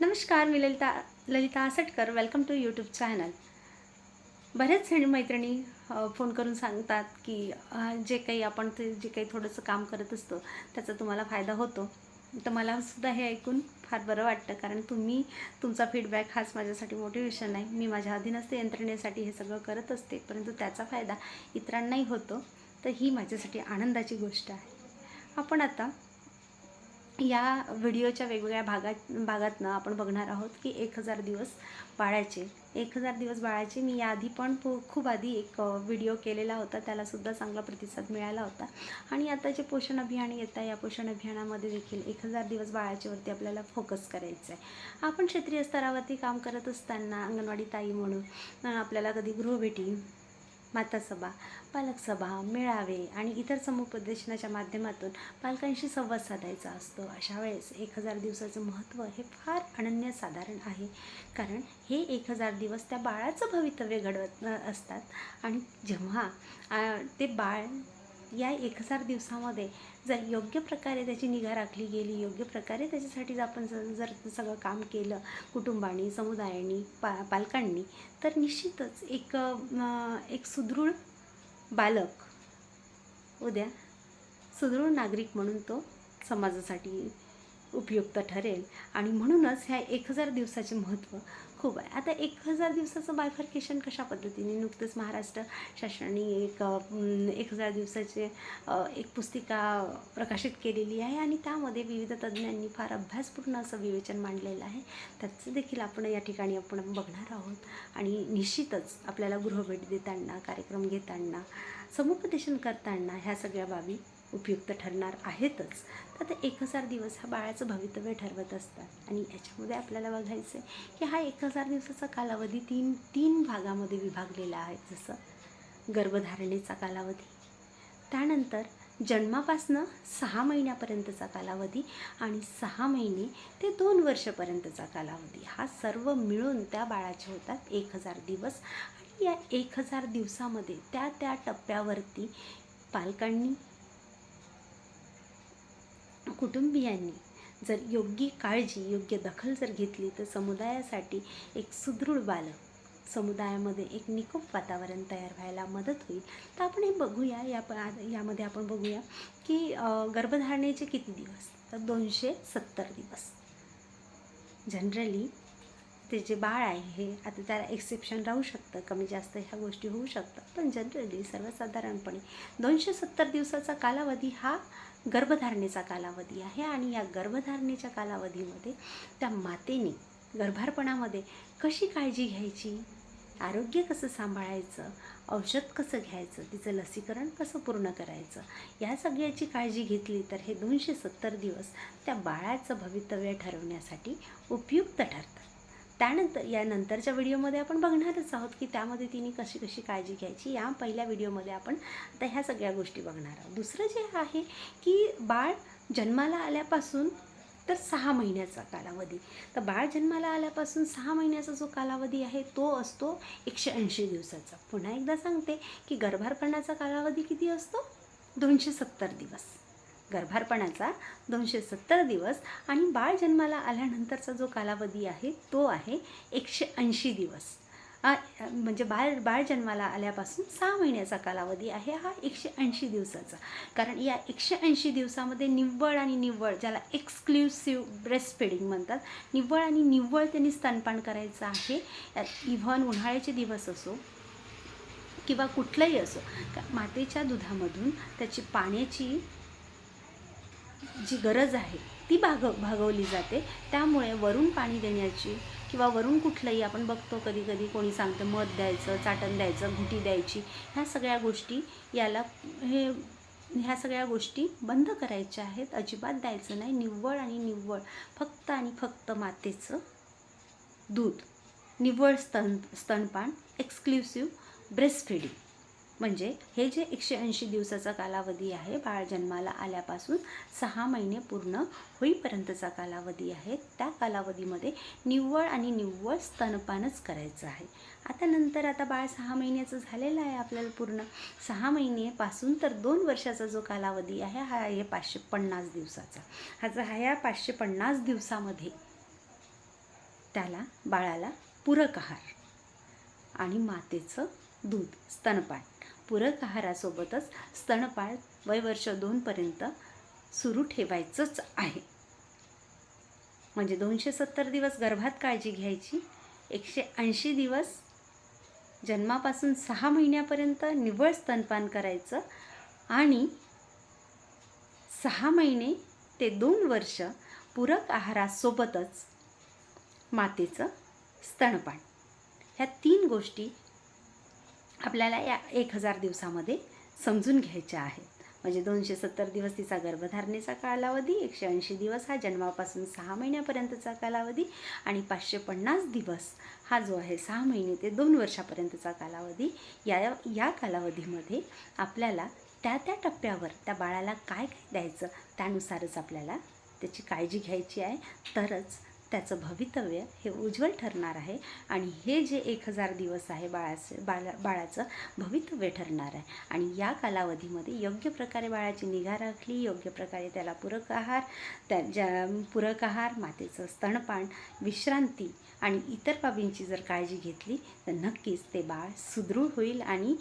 नमस्कार मी Lalita Lalita Asatkar. Welcome to YouTube channel बरेच जण मैत्रिणी फोन करून सांगतात की जे काही आपण ते जे काही थोडंसं काम करत असतो त्याचा तुम्हाला फायदा होतो. तर मला सुद्धा हे ऐकून फार बरं वाटतं कारण तुम्ही तुमचा फीडबॅक हाच माझ्यासाठी मोटिवेशन आहे. मी माझ्या अधीनस्थ यंत्रणेसाठी हे सगळं करत असते परंतु त्याचा फायदा इतरांनाही होतो. तर ही माझ्यासाठी आनंदाची गोष्ट आहे. आपण आता या व्हिडिओच्या वेगवेगळ्या भागात भागातनं आपण बघणार आहोत की एक हजार दिवस बाळाचे. एक हजार दिवस बाळाचे. मी याआधी पण खूप आधी एक व्हिडिओ केलेला होता. त्यालासुद्धा चांगला प्रतिसाद मिळाला होता. आणि आता जे पोषण अभियान येत आहे या पोषण अभियानामध्ये देखील एक हजार दिवस बाळाच्यावरती आपल्याला फोकस करायचं आहे आपण क्षेत्रीय स्तरावरती काम करत असताना अंगणवाडी ताई म्हणून आपल्याला कधी गृहभेटी मातासभा पालकसभा मेळावे आणि इतर समुपदेशनाच्या माध्यमातून पालकांशी संवाद साधायचा असतो. अशा वेळेस एक हजार दिवसाचं महत्त्व हे फार अनन्यसाधारण साधारण आहे. कारण हे एक हजार दिवस त्या बाळाचं भवितव्य घडवत असतात आणि जेव्हा ते बाळ या एक हजार दिवसामध्ये जर योग्य प्रकारे त्याची निगा राखली गेली योग्य प्रकारे त्याच्यासाठी जर आपण जर सगळं काम केलं कुटुंबानी समुदायानी पा पालकांनी तर निश्चितच एक एक सुदृढ बालक उद्या सुदृढ नागरिक म्हणून तो समाजासाठी उपयुक्त ठरेल. आणि म्हणूनच ह्या एक हजार दिवसाचे महत्त्व खूप आहे. आता एक हजार दिवसाचं बायफर्केशन कशा पद्धतीने? नुकतंच महाराष्ट्र शासनाने एक एक हजार दिवसाचे एक पुस्तिका प्रकाशित केलेली आहे आणि त्यामध्ये विविध तज्ज्ञांनी फार अभ्यासपूर्ण असं विवेचन मांडलेलं आहे. त्याचं देखील आपण या ठिकाणी आपण बघणार आहोत. आणि निश्चितच आपल्याला गृहभेट देताना कार्यक्रम घेताना समुपदेशन करताना ह्या सगळ्या बाबी उपयुक्त ठरणार आहेतच. तर ते एक हजार दिवस हा बाळाचं भवितव्य ठरवत असतात. आणि याच्यामध्ये आपल्याला बघायचं आहे की हा एक हजार दिवसाचा कालावधी तीन तीन भागामध्ये विभागलेला आहे. जसं गर्भधारणेचा कालावधी त्यानंतर जन्मापासनं सहा महिन्यापर्यंतचा कालावधी आणि सहा महिने ते दोन वर्षपर्यंतचा कालावधी. हा सर्व मिळून त्या बाळाचे होतात एक हजार दिवस. आणि या एक हजार दिवसामध्ये त्या त्या टप्प्यावरती पालकांनी कुटुंबियांनी जर योग्य काळजी योग्य दखल जर घेतली तर समुदायासाठी एक सुदृढ बालक समुदायामध्ये एक निकोप वातावरण तयार व्हायला मदत होईल. तर आपण हे बघूया या यामध्ये आपण बघूया की गर्भधारणेचे किती दिवस? तर दोनशे सत्तर दिवस. जनरली ते जे बाळ आहे हे आता त्याला एक्सेप्शन राहू शकतं कमी जास्त ह्या गोष्टी होऊ शकतात. पण जनरली सर्वसाधारणपणे दोनशे सत्तर दिवसाचा कालावधी हा गर्भधारणेचा कालावधी आहे आणि या गर्भधारणेच्या कालावधीमध्ये त्या मातेने गर्भारपणामध्ये कशी काळजी घ्यायची? आरोग्य कसं सांभाळायचं? औषध कसं घ्यायचं? तिचं लसीकरण कसं पूर्ण करायचं? या सगळ्याची काळजी घेतली तर हे दोनशे सत्तर दिवस त्या बाळाचं भवितव्य ठरवण्यासाठी उपयुक्त ठरतात. त्यानंतर या नंतरच्या व्हिडिओमध्ये आपण बघणारच आहोत की त्यामध्ये तिने कशी कशी काळजी घ्यायची. या पहिल्या व्हिडिओमध्ये आपण आता ह्या सगळ्या गोष्टी बघणार आहोत. दुसरं जे आहे की बाळ जन्माला आल्यापासून तर सहा महिन्याचा कालावधी. तर बाळ जन्माला आल्यापासून सहा महिन्याचा जो कालावधी आहे तो असतो एकशे ऐंशी दिवसाचा. पुन्हा एकदा सांगते की गर्भारपणाचा कालावधी किती असतो? दोनशे सत्तर दिवस. गर्भारपणाचा दोनशे सत्तर दिवस आणि बाळ जन्माला आल्यानंतरचा जो कालावधी आहे तो आहे एकशे ऐंशी दिवस. म्हणजे बाळ बाळ जन्माला आल्यापासून सहा महिन्याचा कालावधी आहे हा एकशे ऐंशी दिवसाचा. कारण या एकशे ऐंशी दिवसामध्ये निव्वळ आणि निव्वळ ज्याला एक्सक्लुसिव्ह ब्रेस्ट फिडिंग म्हणतात निव्वळ आणि निव्वळ त्यांनी स्तनपान करायचं आहे. इव्हन उन्हाळ्याचे दिवस असो किंवा कुठलंही असो मातेच्या दुधामधून त्याची पाण्याची जी गरज आहे ती भाग भागवली जाते. त्यामुळे वरून पाणी देण्याची किंवा वरून कुठलंही आपण बघतो कधी कधी कोणी सांगतं मध द्यायचं चाटण द्यायचं घुटी द्यायची ह्या सगळ्या गोष्टी याला हे ह्या सगळ्या गोष्टी बंद करायच्या आहेत. अजिबात द्यायचं नाही. निव्वळ आणि निव्वळ. फक्त आणि फक्त मातेचं दूध. निव्वळ स्तन स्तनपान. एक्सक्लुसिव्ह ब्रेस्ट म्हणजे हे जे एकशे ऐंशी दिवसाचा कालावधी आहे बाळ जन्माला आल्यापासून सहा महिने पूर्ण होईपर्यंतचा कालावधी आहे त्या कालावधीमध्ये निव्वळ आणि निव्वळ स्तनपानच करायचं आहे. आता नंतर आता बाळ सहा महिन्याचं झालेलं आहे आपल्याला पूर्ण. सहा महिनेपासून तर दोन वर्षाचा जो कालावधी आहे हा आहे पाचशे पन्नास दिवसाचा. हा जो हा या पाचशे पन्नास दिवसामध्ये त्याला बाळाला पूरक आहार आणि मातेचं दूध स्तनपान. पूरक आहारासोबतच स्तनपाळ वय वर्ष दोनपर्यंत सुरू ठेवायचंच आहे. म्हणजे दोनशे सत्तर दिवस गर्भात काळजी घ्यायची एकशे ऐंशी दिवस जन्मापासून सहा महिन्यापर्यंत निव्वळ स्तनपान करायचं आणि सहा महिने ते दोन वर्ष पूरक आहारासोबतच मातेचं स्तनपान. ह्या तीन गोष्टी आपल्याला या एक हजार दिवसामध्ये समजून घ्यायच्या आहेत म्हणजे दोनशे सत्तर दिवस तिचा गर्भधारणेचा कालावधी एकशे ऐंशी दिवस हा जन्मापासून सहा महिन्यापर्यंतचा कालावधी आणि पाचशे पन्नास दिवस हा जो आहे सहा महिने ते दोन वर्षापर्यंतचा कालावधी. या या कालावधीमध्ये आपल्याला त्या त्या टप्प्यावर त्या बाळाला काय काय द्यायचं त्यानुसारच आपल्याला त्याची काळजी घ्यायची आहे. तरच त्याचं भवितव्य हे उज्ज्वल ठरणार आहे आणि हे जे एक हजार दिवस आहे बाळाचं बाळा बाळाचं भवितव्य ठरणार आहे. आणि या कालावधीमध्ये योग्य प्रकारे बाळाची निगा राखली योग्य प्रकारे त्याला पूरक आहार त्या ज्या पूरक आहार मातेचं स्तनपान विश्रांती आणि इतर बाबींची जर काळजी घेतली तर नक्कीच ते बाळ सुदृढ होईल आणि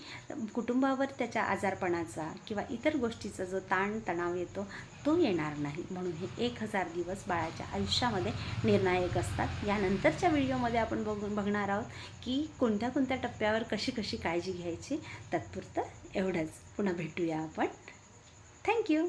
कुटुंबावर त्याच्या आजारपणाचा किंवा इतर गोष्टीचा जो ताण तणाव येतो तो येणार नाही. म्हणून हे एक हजार दिवस बाळाच्या आयुष्यामध्ये निर्णायक असतात. यानंतरच्या व्हिडिओमध्ये आपण बघून बघणार आहोत की कोणत्या कोणत्या टप्प्यावर कशी कशी काळजी घ्यायची. तत्पुरतं एवढंच. पुन्हा भेटूया आपण. थँक्यू